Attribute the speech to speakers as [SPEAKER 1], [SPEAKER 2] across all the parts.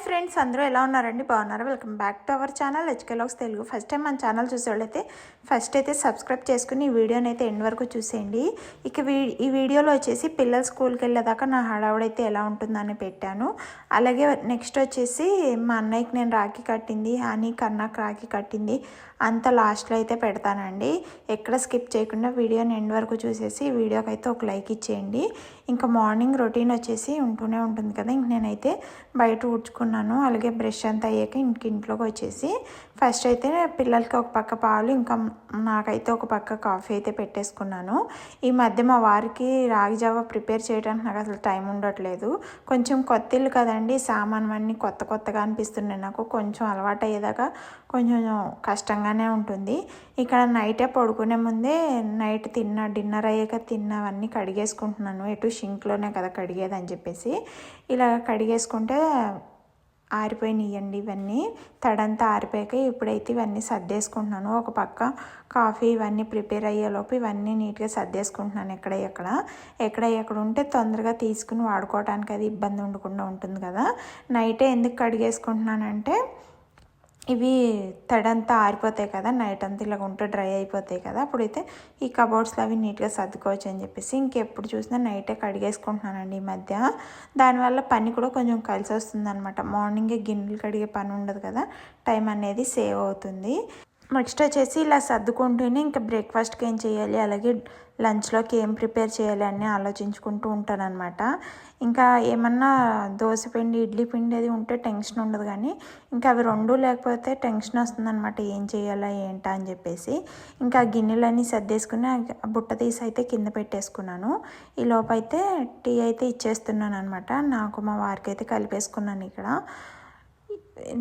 [SPEAKER 1] siempre. Friends అందరూ ఎలా ఉన్నారండి? బాగున్నారు? Welcome back to our channel HK vlogs Telugu. First time మన ఛానల్ చూసేవాళ్ళైతే ఫస్ట్ అయితే సబ్స్క్రైబ్ చేసుకుని ఈ వీడియోని అయితే ఎండ్ వరకు చూసేయండి. ఇక వీ ఈ వీడియోలో వచ్చేసి పిల్లలు స్కూల్కి వెళ్ళేదాకా నా హడావుడైతే ఎలా ఉంటుందని పెట్టాను. అలాగే నెక్స్ట్ వచ్చేసి మా అన్నయ్యకి నేను రాఖీ కట్టింది హనీ కన్నాకి రాఖీ కట్టింది. అంత లాస్ట్లో అయితే పెడతానండి. ఎక్కడ స్కిప్ చేయకుండా వీడియోని ఎండ్ వరకు చూసేసి ఈ వీడియోకి అయితే ఒక లైక్ ఇచ్చేయండి. ఇంకా మార్నింగ్ రొటీన్ వచ్చేసి ఉంటూనే ఉంటుంది కదా ఇంక నేనైతే బయట ఊడ్చుకున్నాను. అలాగే బ్రష్ అంతా అయ్యాక ఇంక ఇంట్లోకి వచ్చేసి ఫస్ట్ అయితే పిల్లలకి ఒక పక్క పాలు ఇంకా నాకైతే ఒక పక్క కాఫీ అయితే పెట్టేసుకున్నాను. ఈ మధ్య మా వారికి రాగి జావా ప్రిపేర్ చేయడానికి నాకు అసలు టైం ఉండట్లేదు. కొంచెం కొత్త ఇల్లు కదండి సామాన్వన్నీ కొత్త కొత్తగా అనిపిస్తున్నాయి. నాకు కొంచెం అలవాటు అయ్యేదాకా కొంచెం కష్టంగానే ఉంటుంది. ఇక్కడ నైటే పడుకునే ముందే నైట్ తిన్న డిన్నర్ అయ్యాక తిన్నవన్నీ కడిగేసుకుంటున్నాను. ఎటు షింక్లోనే కదా కడిగేది అని చెప్పేసి. ఇలా కడిగేసుకుంటే ఆరిపోయినాయండి ఇవన్నీ. తడంతా ఆరిపోయాక ఇప్పుడైతే ఇవన్నీ సర్దేసుకుంటున్నాను. ఒక పక్క కాఫీ ఇవన్నీ ప్రిపేర్ అయ్యేలోపు ఇవన్నీ నీట్గా సర్దేసుకుంటున్నాను ఎక్కడ ఎక్కడ. ఎక్కడ ఎక్కడ ఉంటే తొందరగా తీసుకుని వాడుకోవడానికి అది ఇబ్బంది ఉండకుండా ఉంటుంది కదా. నైటే ఎందుకు కడిగేసుకుంటున్నానంటే ఇవి తడంతా ఆరిపోతాయి కదా నైట్ అంతా ఇలా ఉంటే డ్రై అయిపోతాయి కదా అప్పుడైతే ఈ కబోర్డ్స్లో అవి నీట్గా సర్దుకోవచ్చు అని చెప్పేసి ఇంకెప్పుడు చూసినా నైటే కడిగేసుకుంటున్నానండి ఈ మధ్య. దానివల్ల పని కూడా కొంచెం కలిసి వస్తుంది అనమాట మార్నింగే గిన్నెలు కడిగే పని ఉండదు కదా టైం అనేది సేవ్ అవుతుంది. నెక్స్ట్ వచ్చేసి ఇలా సర్దుకుంటూనే ఇంకా బ్రేక్ఫాస్ట్కి ఏం చేయాలి? అలాగే లంచ్లోకి ఏం ప్రిపేర్ చేయాలి అని ఆలోచించుకుంటూ ఉంటానన్నమాట. ఇంకా ఏమన్నా దోశ పిండి ఇడ్లీ పిండి అది ఉంటే టెన్షన్ ఉండదు కానీ ఇంకా అవి రెండు లేకపోతే టెన్షన్ వస్తుందన్నమాట. ఏం చేయాలా ఏంటా అని చెప్పేసి. ఇంకా గిన్నెలన్నీ సర్దేసుకుని బుట్ట తీసి అయితే కింద పెట్టేసుకున్నాను. ఈ లోపైతే టీ అయితే ఇచ్చేస్తున్నాను అనమాట నాకు మా వారికి అయితే కలిపేసుకున్నాను ఇక్కడ.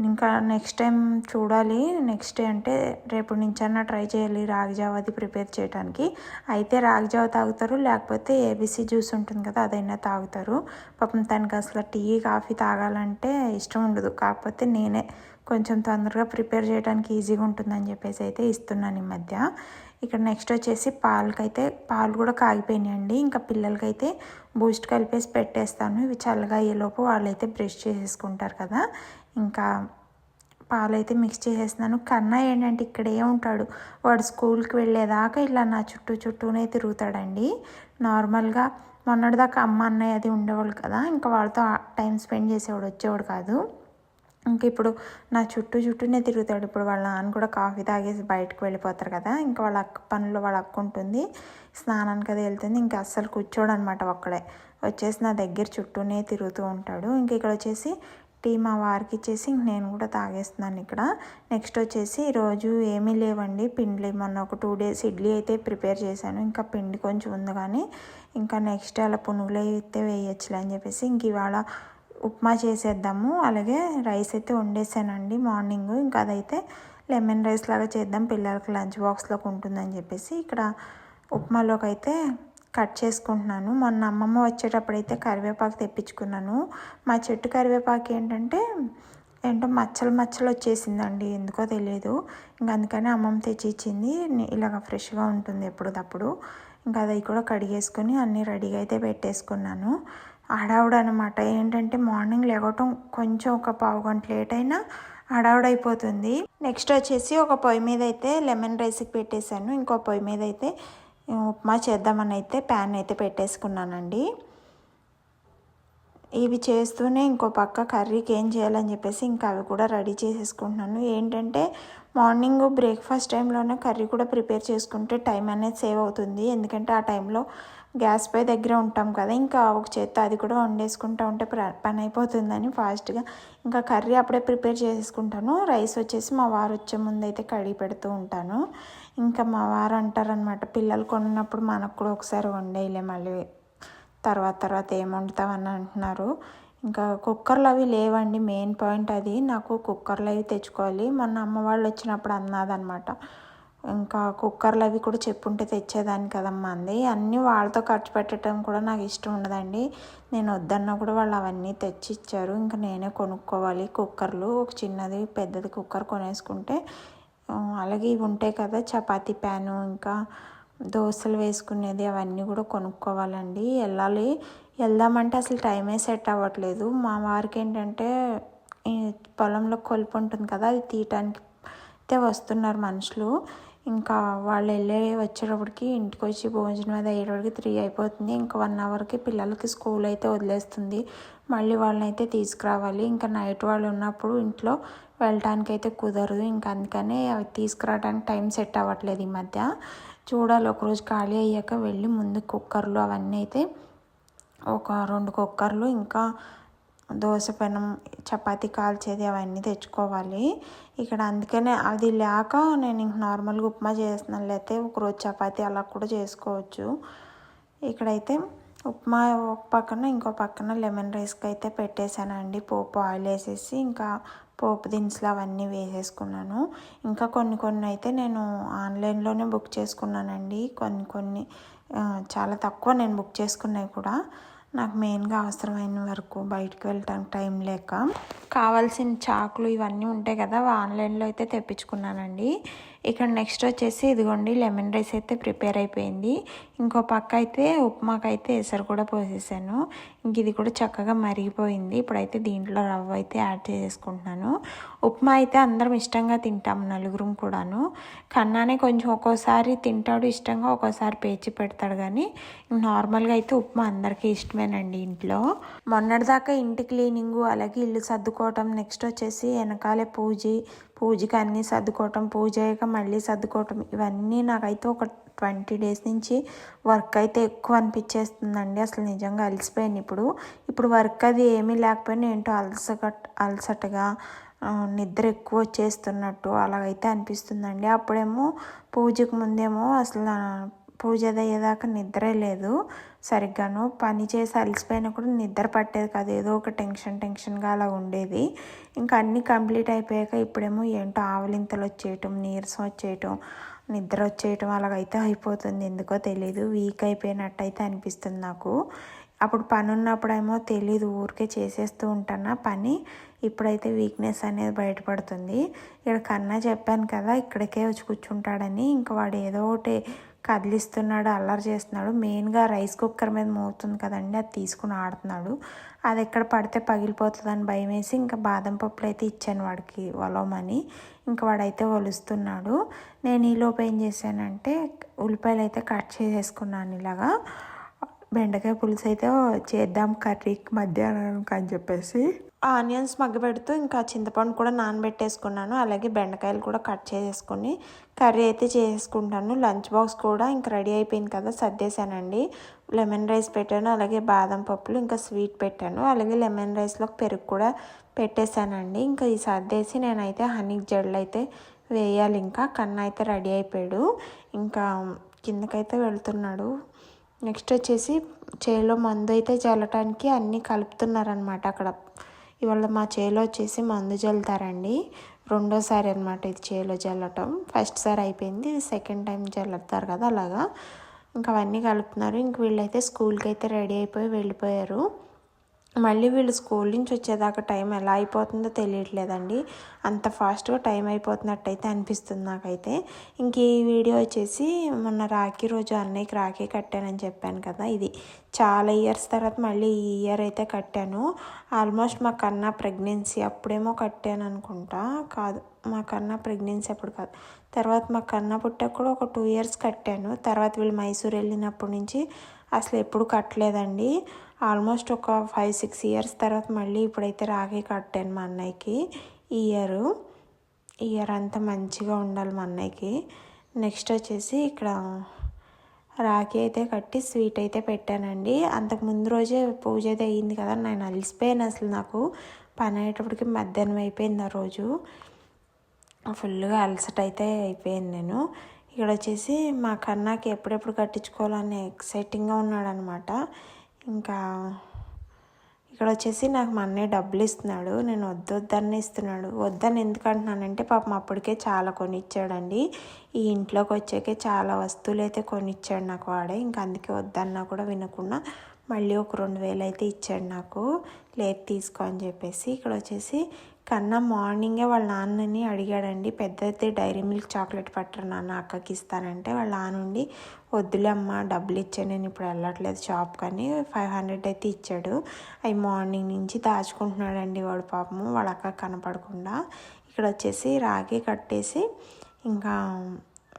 [SPEAKER 1] ఇంకా నెక్స్ట్ టైం చూడాలి. నెక్స్ట్ డే అంటే రేపు నుంచన్నా ట్రై చేయాలి రాగి జావ అది ప్రిపేర్ చేయడానికి అయితే రాగి జావ తాగుతారు లేకపోతే ఏబీసీ జ్యూస్ ఉంటుంది కదా అదైనా తాగుతారు. పాపం తనకి అసలు టీ కాఫీ తాగాలంటే ఇష్టం ఉండదు. కాకపోతే నేనే కొంచెం తొందరగా ప్రిపేర్ చేయడానికి ఈజీగా ఉంటుందని చెప్పేసి అయితే ఇస్తున్నాను ఈ మధ్య. ఇక్కడ నెక్స్ట్ వచ్చేసి పాలకైతే పాలు కూడా కాగిపోయినాయండి. ఇంకా పిల్లలకైతే బూస్ట్ కలిపేసి పెట్టేస్తాను. ఇవి చల్లగా అయ్యేలోపు వాళ్ళైతే బ్రష్ చేసేసుకుంటారు కదా. ఇంకా పాలైతే మిక్స్ చేసేస్తున్నాను. కన్నా ఏంటంటే ఇక్కడే ఉంటాడు. వాడు స్కూల్కి వెళ్ళేదాకా ఇలా నా చుట్టూ చుట్టూనే తిరుగుతాడండి. నార్మల్గా మొన్నటిదాకా అమ్మ అన్నయ్య అది ఉండేవాళ్ళు కదా ఇంకా వాళ్ళతో టైం స్పెండ్ చేసేవాడు వచ్చేవాడు కాదు. ఇంక ఇప్పుడు నా చుట్టూ చుట్టూనే తిరుగుతాడు. ఇప్పుడు వాళ్ళ నాన్న కూడా కాఫీ తాగేసి బయటకు వెళ్ళిపోతారు కదా ఇంకా వాళ్ళ అక్క పనులు వాళ్ళ అక్క ఉంటుంది. స్నానానికి అది వెళ్తుంది. ఇంకా అస్సలు కూర్చోడు అనమాట ఒక్కడే. వచ్చేసి నా దగ్గర చుట్టూనే తిరుగుతూ ఉంటాడు. ఇంక ఇక్కడ వచ్చేసి టీ మా వారికి ఇచ్చేసి నేను కూడా తాగేస్తున్నాను ఇక్కడ. నెక్స్ట్ వచ్చేసి ఈరోజు ఏమీ లేవండి. పిండి మొన్న ఒక టూ డేస్ ఇడ్లీ అయితే ప్రిపేర్ చేశాను. ఇంకా పిండి కొంచెం ఉంది కానీ ఇంకా నెక్స్ట్ అలా పునుగులు అయితే వేయచ్చులే అని చెప్పేసి ఇంక ఇవాళ ఉప్మా చేసేద్దాము. అలాగే రైస్ అయితే వండేసానండి మార్నింగ్. ఇంకా అదైతే లెమన్ రైస్ లాగా చేద్దాం. పిల్లలకి లంచ్ బాక్స్లోకి ఉంటుందని చెప్పేసి ఇక్కడ ఉప్మాలోకి అయితే కట్ చేసుకుంటున్నాను. మొన్న అమ్మమ్మ వచ్చేటప్పుడు అయితే కరివేపాకు తెప్పించుకున్నాను. మా చెట్టు కరివేపాకు ఏంటంటే ఏంటో మచ్చలు మచ్చలు వచ్చేసిందండి. ఎందుకో తెలియదు ఇంకా అందుకని అమ్మమ్మ తెచ్చి ఇచ్చింది ఇలాగ ఫ్రెష్గా ఉంటుంది ఎప్పుడప్పుడు ఇంకా అది కూడా కడిగేసుకొని అన్నీ రెడీగా అయితే పెట్టేసుకున్నాను. హడావుడు అనమాట ఏంటంటే మార్నింగ్ లేవటం కొంచెం ఒక పావు గంట లేట్ అయినా హడావుడైపోతుంది. నెక్స్ట్ వచ్చేసి ఒక పొయ్యి మీద అయితే లెమన్ రైస్కి పెట్టేశాను. ఇంకో పొయ్యి మీద అయితే ఉప్మా చేద్దామని అయితే ప్యాన్ అయితే పెట్టేసుకున్నానండి. ఇవి చేస్తూనే ఇంకో పక్క కర్రీకి ఏం చేయాలని చెప్పేసి ఇంకా అవి కూడా రెడీ చేసేసుకుంటున్నాను. ఏంటంటే మార్నింగ్ బ్రేక్ఫాస్ట్ టైంలోనే కర్రీ కూడా ప్రిపేర్ చేసుకుంటే టైం అనేది సేవ్ అవుతుంది. ఎందుకంటే ఆ టైంలో గ్యాస్ పై దగ్గర ఉంటాం కదా ఇంకా ఒక చేత్తో అది కూడా వండేసుకుంటూ ఉంటే పని అయిపోతుందని ఫాస్ట్గా ఇంకా కర్రీ అప్పుడే ప్రిపేర్ చేసుకుంటాను రైస్ వచ్చేసి మా వారు వచ్చే ముందు అయితే కడిగి పెడుతూ ఉంటాను. ఇంకా మా వారు అంటారనమాట పిల్లలు కొన్నప్పుడు మనకు కూడా ఒకసారి వండేయలే మళ్ళీ తర్వాత తర్వాత ఏం వండుతామని అంటున్నారు. ఇంకా కుక్కర్లు అవి లేవండి మెయిన్ పాయింట్ అది. నాకు కుక్కర్లు అవి తెచ్చుకోవాలి. మొన్న అమ్మ వాళ్ళు వచ్చినప్పుడు అన్నదనమాట ఇంకా కుక్కర్లు అవి కూడా చెప్పుంటే తెచ్చేదాన్ని కదమ్మా అంది. అన్నీ వాళ్ళతో ఖర్చు పెట్టడం కూడా నాకు ఇష్టం ఉండదండి. నేను వద్దన్నా కూడా వాళ్ళు అవన్నీ తెచ్చి ఇచ్చారు ఇంకా నేనే కొనుక్కోవాలి కుక్కర్లు. ఒక చిన్నది పెద్దది కుక్కర్ కొనేసుకుంటే అలాగే ఇవి ఉంటాయి కదా చపాతీ ప్యాను ఇంకా దోశలు వేసుకునేది అవన్నీ కూడా కొనుక్కోవాలండి. వెళ్ళాలి. వెళ్దామంటే అసలు టైమే సెట్ అవ్వట్లేదు. మా వారికి ఏంటంటే పొలంలో కొలుపు ఉంటుంది కదా అది తీయటానికి అయితే వస్తున్నారు మనుషులు. ఇంకా వాళ్ళు వెళ్ళే వచ్చేటప్పటికి ఇంటికి వచ్చి భోజనం అది అయ్యేటప్పటికి త్రీ అయిపోతుంది. ఇంకా వన్ అవర్కి పిల్లలకి స్కూల్ అయితే వదిలేస్తుంది. మళ్ళీ వాళ్ళని అయితే తీసుకురావాలి. ఇంకా నైట్ వాళ్ళు ఉన్నప్పుడు ఇంట్లో వెళ్ళటానికి అయితే కుదరదు. ఇంకా అందుకనే అవి తీసుకురావడానికి టైం సెట్ అవ్వట్లేదు ఈ మధ్య. చూడాలి ఒకరోజు ఖాళీ అయ్యాక వెళ్ళి ముందు కుక్కర్లు అవన్నీ అయితే ఒక రెండు కుక్కర్లు ఇంకా దోశ పెనం చపాతీ కాల్చేది అవన్నీ తెచ్చుకోవాలి. ఇక్కడ అందుకనే అది లేక నేను ఇంక నార్మల్గా ఉప్మా చేస్తున్నాను లేకపోతే ఒకరోజు చపాతీ అలా కూడా చేసుకోవచ్చు. ఇక్కడైతే ఉప్మా ఒక పక్కన ఇంకో పక్కన లెమన్ రైస్కి అయితే పెట్టేశానండి. పోపు ఆయిల్ వేసేసి ఇంకా పోపు దినుసులు అవన్నీ వేసేసుకున్నాను. ఇంకా కొన్ని కొన్ని అయితే నేను ఆన్లైన్లోనే బుక్ చేసుకున్నానండి. కొన్ని కొన్ని చాలా తక్కువ నేను బుక్ చేసుకున్నాయి కూడా. నాకు మెయిన్గా అవసరమైన వరకు బయటకు వెళ్ళటానికి టైం లేక కావాల్సిన చాకులు ఇవన్నీ ఉంటాయి కదా ఆన్లైన్లో అయితే తెప్పించుకున్నానండి. ఇక్కడ నెక్స్ట్ వచ్చేసి ఇదిగోండి లెమన్ రైస్ అయితే ప్రిపేర్ అయిపోయింది. ఇంకో పక్క అయితే ఉప్మాకైతే అయితే ఎసరు కూడా పోసేసాను. ఇంక ఇది కూడా చక్కగా మరిగిపోయింది. ఇప్పుడైతే దీంట్లో రవ్వ అయితే యాడ్ చేసుకుంటున్నాను ఉప్మా అయితే అందరం ఇష్టంగా తింటాం నలుగురం కూడాను. కన్నానే కొంచెం ఒక్కోసారి తింటాడు ఇష్టంగా ఒక్కోసారి పేచి పెడతాడు కానీ నార్మల్గా అయితే ఉప్మా అందరికీ ఇష్టమేనండి ఇంట్లో. మొన్నటిదాకా ఇంటి క్లీనింగు అలాగే ఇల్లు సర్దుకోవటం నెక్స్ట్ వచ్చేసి వెనకాలే పూజ పూజకి అన్నీ సర్దుకోవటం పూజ అయ్యాక మళ్ళీ సర్దుకోవటం ఇవన్నీ నాకైతే ఒక ట్వంటీ డేస్ నుంచి వర్క్ అయితే ఎక్కువ అనిపించేస్తుందండి. అసలు నిజంగా అలసిపోయాను ఇప్పుడు. ఇప్పుడు వర్క్ అది ఏమీ లేకపోయినా ఏంటో అలసగట్ అలసటగా నిద్ర ఎక్కువ వచ్చేస్తున్నట్టు అలాగైతే అనిపిస్తుందండి. అప్పుడేమో పూజకు ముందేమో అసలు పూజ అయ్యేదాకా నిద్రే లేదు. సరిగ్గాను పని చేసి అలసిపోయినా కూడా నిద్ర పట్టేది కాదు. ఏదో ఒక టెన్షన్ టెన్షన్గా అలా ఉండేది. ఇంకా అన్నీ కంప్లీట్ అయిపోయాక ఇప్పుడేమో ఏంటో ఆవలింతలు వచ్చేయటం నీరసం వచ్చేయటం నిద్ర వచ్చేయటం అలాగైతే అయిపోతుంది. ఎందుకో తెలీదు. వీక్ అయిపోయినట్టు అయితే అనిపిస్తుంది నాకు. అప్పుడు పని ఉన్నప్పుడేమో తెలీదు. ఊరికే చేసేస్తూ ఉంటాను పని. ఇప్పుడైతే వీక్నెస్ అనేది బయటపడుతుంది. ఇక్కడ కన్నా చెప్పాను కదా ఇక్కడికే వచ్చి కూర్చుంటాడని. ఇంకా వాడు ఏదో ఒకటి కదిలిస్తున్నాడు అల్లరి చేస్తున్నాడు. మెయిన్గా రైస్ కుక్కర్ మీద మోగుతుంది కదండి అది తీసుకుని ఆడుతున్నాడు. అది ఎక్కడ పడితే పగిలిపోతుందని భయం వేసి ఇంకా బాదం పప్పులు అయితే ఇచ్చాను వాడికి వలవమని. ఇంకా వాడైతే ఒలుస్తున్నాడు. నేను ఈలోపు ఏం చేశానంటే ఉల్లిపాయలు అయితే కట్ చేసేసుకున్నాను ఇలాగా. బెండకాయ పులుసు అయితే చేద్దాం కర్రీకి మధ్యాహ్నం అని చెప్పేసి. ఆనియన్స్ మగ్గబెడుతూ ఇంకా చింతపండు కూడా నానబెట్టేసుకున్నాను. అలాగే బెండకాయలు కూడా కట్ చేసేసుకొని కర్రీ అయితే చేసుకుంటాను. లంచ్ బాక్స్ కూడా ఇంకా రెడీ అయిపోయింది కదా సర్దేశానండి. లెమన్ రైస్ పెట్టాను అలాగే బాదం పప్పులు ఇంకా స్వీట్ పెట్టాను. అలాగే లెమన్ రైస్లో పెరుగు కూడా పెట్టేశానండి. ఇంకా ఈ సర్దేసి నేనైతే హనీ జడలు అయితే వేయాలి. ఇంకా కన్నా అయితే రెడీ అయిపోయాడు. ఇంకా కిందకైతే వెళ్తున్నాడు. నెక్స్ట్ వచ్చేసి చేలో మందు అయితే చల్లటానికి అన్నీ కలుపుతున్నారనమాట అక్కడ. ఇవాళ మా చేలో వచ్చేసి మందు చల్లుతారండి. రెండోసారి అనమాట ఇది చేలో చల్లటం. ఫస్ట్ సారి అయిపోయింది. ఇది సెకండ్ టైం చల్లుతారు కదా అలాగా. ఇంకా అవన్నీ కలుపుతున్నారు. ఇంక వీళ్ళైతే స్కూల్కి అయితే రెడీ అయిపోయి వెళ్ళిపోయారు. మళ్ళీ వీళ్ళు స్కూల్ నుంచి వచ్చేదాకా టైం ఎలా అయిపోతుందో తెలియట్లేదండి. అంత ఫాస్ట్గా టైం అయిపోతున్నట్టయితే అనిపిస్తుంది నాకైతే. ఇంక ఈ వీడియో వచ్చేసి మొన్న రాఖీ రోజు అన్నయ్యకి రాఖీ కట్టానని చెప్పాను కదా ఇది. చాలా ఇయర్స్ తర్వాత మళ్ళీ ఈ ఇయర్ అయితే కట్టాను. ఆల్మోస్ట్ మా కన్నా ప్రెగ్నెన్సీ అప్పుడేమో కట్టాను అనుకుంటా. కాదు మా కన్నా ప్రెగ్నెన్సీ అప్పుడు కాదు. తర్వాత మా కన్నా పుట్టాక కూడా ఒక టూ ఇయర్స్ కట్టాను. తర్వాత వీళ్ళు మైసూర్ వెళ్ళినప్పటి నుంచి అసలు ఎప్పుడు కట్టలేదండి. ఆల్మోస్ట్ ఒక ఫైవ్ సిక్స్ ఇయర్స్ తర్వాత మళ్ళీ ఇప్పుడైతే రాఖీ కట్టాను మా అన్నయ్యకి. ఇయర్ ఇయర్ అంతా మంచిగా ఉండాలి మా అన్నయ్యకి. నెక్స్ట్ వచ్చేసి ఇక్కడ రాఖీ అయితే కట్టి స్వీట్ అయితే పెట్టానండి. అంతకు ముందు రోజే పూజ అయితే అయ్యింది కదా నేను అలసిపోయాను అసలు నాకు. పని అయ్యేటప్పటికి మధ్యాహ్నం అయిపోయింది ఆ రోజు. ఫుల్గా అలసట అయితే అయిపోయింది నేను. ఇక్కడ వచ్చేసి మా కన్నాకి ఎప్పుడెప్పుడు కట్టించుకోవాలని ఎక్సైటింగ్గా ఉన్నాడనమాట ఇంకా ఇక్కడ వచ్చేసి నాకు మా అన్నయ్య డబ్బులు ఇస్తున్నాడు. నేను వద్దు వద్దని ఇస్తున్నాడు. వద్దని ఎందుకు అంటున్నానంటే పాపం అప్పటికే చాలా కొనిచ్చాడండి. ఈ ఇంట్లోకి వచ్చాకే చాలా వస్తువులు అయితే కొనిచ్చాడు నాకు వాడే. ఇంకా అందుకే వద్దన్నా కూడా వినకుండా మళ్ళీ ఒక రెండు వేలు అయితే ఇచ్చాడు నాకు. లేదు తీసుకో అని చెప్పేసి ఇక్కడ వచ్చేసి కన్నా మార్నింగే వాళ్ళ నాన్నని అడిగాడండి పెద్దది డైరీ మిల్క్ చాక్లెట్ పట్టరు నాన్న అక్కకి ఇస్తానంటే. వాళ్ళ నాన్న ఉండి వద్దులే అమ్మ డబ్బులు ఇచ్చాను నేను ఇప్పుడు వెళ్ళట్లేదు షాప్ కానీ ఫైవ్ హండ్రెడ్ అయితే ఇచ్చాడు. అవి మార్నింగ్ నుంచి దాచుకుంటున్నాడండి వాడు పాపము వాళ్ళ అక్క కనపడకుండా. ఇక్కడ వచ్చేసి రాగి కట్టేసి ఇంకా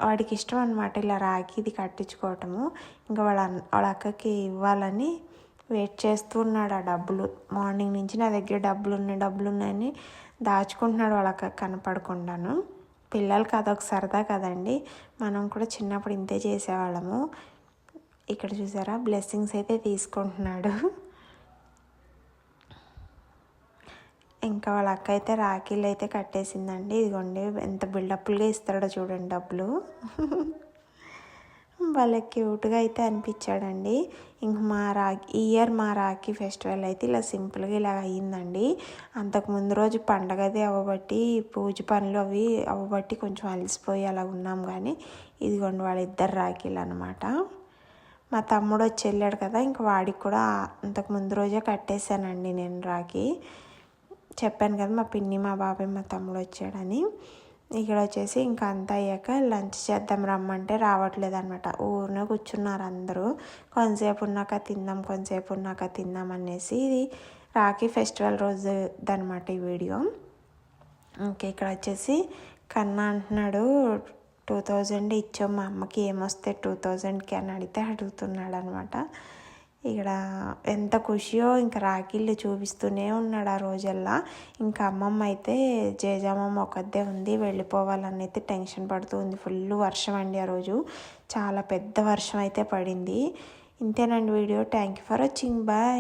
[SPEAKER 1] వాడికి ఇష్టం అనమాట ఇలా రాఖీది కట్టించుకోవటము. ఇంకా వాళ్ళ వాళ్ళ అక్కకి ఇవ్వాలని వెయిట్ చేస్తూ ఉన్నాడు ఆ డబ్బులు. మార్నింగ్ నుంచి నా దగ్గర డబ్బులు ఉన్నాయి డబ్బులు ఉన్నాయని దాచుకుంటున్నాడు వాళ్ళకి కనపడకుండాను. పిల్లలకి అదొక సరదా కదండి. మనం కూడా చిన్నప్పుడు ఇంతే చేసేవాళ్ళము. ఇక్కడ చూసారా? బ్లెస్సింగ్స్ అయితే తీసుకుంటున్నాడు. ఇంకా వాళ్ళ అక్క అయితే రాఖీలు అయితే కట్టేసిందండి. ఇదిగోండి ఎంత బిల్డప్లుగా ఇస్తాడో చూడండి డబ్బులు. వాళ్ళకి క్యూట్గా అయితే అనిపించాడండి. ఇంక మా రాఖీ ఇయర్ మా రాఖీ ఫెస్టివల్ అయితే ఇలా సింపుల్గా ఇలా అయ్యిందండి అంతకు ముందు రోజు పండగది అవ్వబట్టి పూజ పనులు అవి అవ్వబట్టి కొంచెం అలసిపోయి అలా ఉన్నాం కానీ ఇదిగోండి వాళ్ళిద్దరు రాఖీలు అనమాట మా తమ్ముడు వచ్చి వెళ్ళాడు కదా ఇంక వాడికి కూడా అంతకు ముందు రోజే కట్టేశానండి నేను రాఖీ. చెప్పాను కదా మా పిన్ని మా బాబాయ్ మా తమ్ముడు వచ్చాడని. ఇక్కడ వచ్చేసి ఇంకా అంతా అయ్యాక లంచ్ చేద్దాం రమ్మంటే రావట్లేదు అనమాట ఊరినే కూర్చున్నారు అందరూ. కొంతసేపు ఉన్నాక తిందాం కొంతసేపు ఉన్నాక తిందాం అనేసి ఇది రాఖీ ఫెస్టివల్ రోజు అనమాట ఈ వీడియో. ఇంకా ఇక్కడ వచ్చేసి కన్నా అంటున్నాడు టూ థౌజండ్ ఇచ్చాం మా అమ్మకి ఏమొస్తే టూ థౌజండ్కి అని అడిగితే అడుగుతున్నాడు అనమాట ఇక్కడ ఎంత ఖుషియో ఇంకా రాఖీళ్ళు చూపిస్తూనే ఉన్నాడు ఆ రోజల్లా. ఇంకా అమ్మమ్మ అయితే జేజామమ్మ ఒకదే ఉంది వెళ్ళిపోవాలని అయితే టెన్షన్ పడుతూ ఉంది. ఫుల్ వర్షం అండి ఆ రోజు. చాలా పెద్ద వర్షం అయితే పడింది. ఇంతేనండి video. Thank you for watching. Bye.